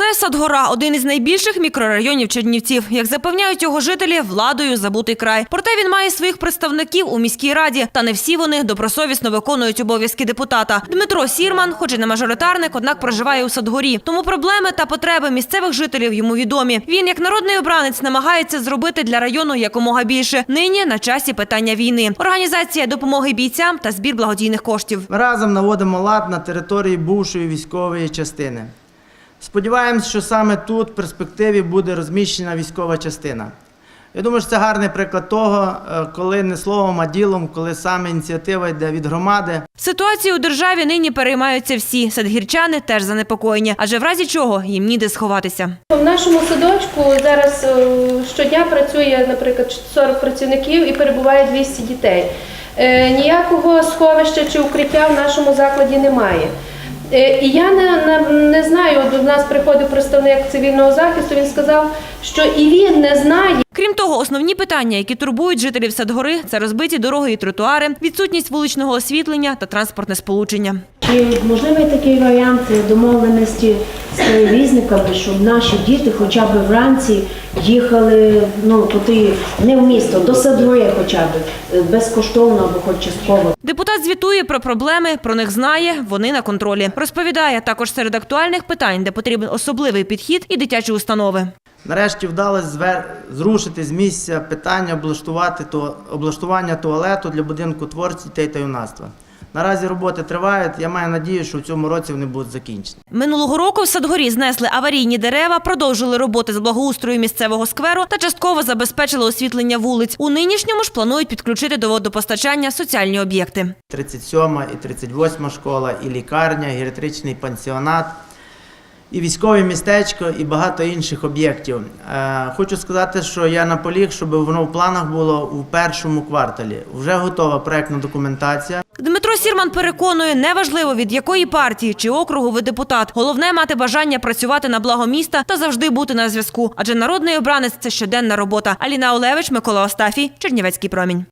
Це Садгора, один із найбільших мікрорайонів Чернівців. Як запевняють його жителі, владою забутий край. Проте він має своїх представників у міській раді, та не всі вони добросовісно виконують обов'язки депутата. Дмитро Сірман, хоч і не мажоритарник, однак проживає у Садгорі. Тому проблеми та потреби місцевих жителів йому відомі. Він, як народний обранець, намагається зробити для району якомога більше. Нині на часі питання війни. Організація допомоги бійцям та збір благодійних коштів. Разом наводимо лад на території бувшої військової частини. Сподіваємось, що саме тут в перспективі буде розміщена військова частина. Я думаю, що це гарний приклад того, е, коли не словом, а ділом, коли саме ініціатива йде від громади. Ситуацію у державі нині переймаються всі. Садгірчани теж занепокоєні, адже в разі чого їм ніде сховатися. В нашому садочку зараз е, щодня працює, наприклад, 40 працівників і перебуває 200 дітей. Е, Ніякого сховища чи укриття в нашому закладі немає. Е, І я не, не, не знаю, до нас приходив представник цивільного захисту, він сказав, що і він не знає, Крім того, основні питання, які турбують жителів Садгори, це розбиті дороги і тротуари, відсутність вуличного освітлення та транспортне сполучення. Чи можливий такий варіант домовленості з перевізниками, щоб наші діти хоча б вранці їхали ну, туди, не в місто, до Садгори хоча б, е, безкоштовно або хоч частково. Депутат звітує про проблеми, про них знає, вони на контролі. Розповідає також серед актуальних питань, де потрібен особливий підхід і дитячі установи. Нарешті вдалося звер... зрушити з місця питання облаштувати то... облаштування туалету для будинку творців дітей та юнацтва. Наразі роботи тривають. Я маю надію, що в цьому році вони будуть закінчені. Минулого року в Садгорі знесли аварійні дерева, продовжили роботи з благоустрою місцевого скверу та частково забезпечили освітлення вулиць. У нинішньому ж планують підключити до водопостачання соціальні об'єкти. 37 і 38 школа, і лікарня, і геріатричний пансіонат, і військове містечко, і багато інших об'єктів. Е, хочу сказати, що я наполіг, щоб воно в планах було у першому кварталі. Вже готова проектна документація. Дмитро Сірман переконує, неважливо від якої партії чи округу ви депутат. Головне мати бажання працювати на благо міста та завжди бути на зв'язку. Адже народний обранець це щоденна робота. Аліна Олевич, Микола Остафій, Чернівецький промінь.